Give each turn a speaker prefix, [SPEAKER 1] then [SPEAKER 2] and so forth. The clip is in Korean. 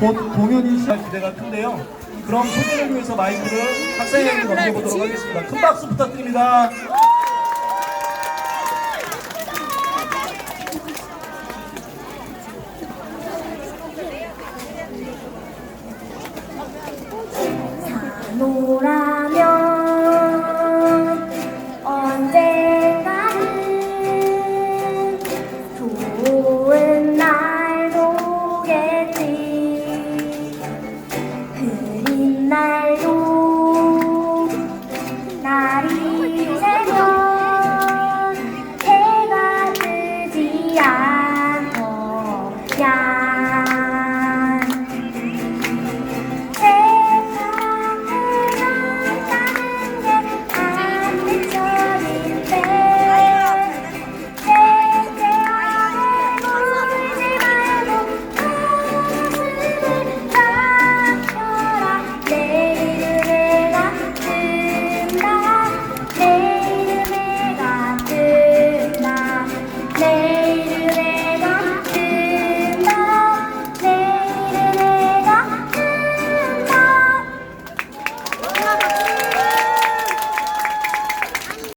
[SPEAKER 1] 곧 공연이 시작할 기대가 큰데요. 그럼 소개를 위해서 마이크를 학생에게 넘겨보도록 하겠습니다. 큰 박수 부탁드립니다. 노라 Bye. play.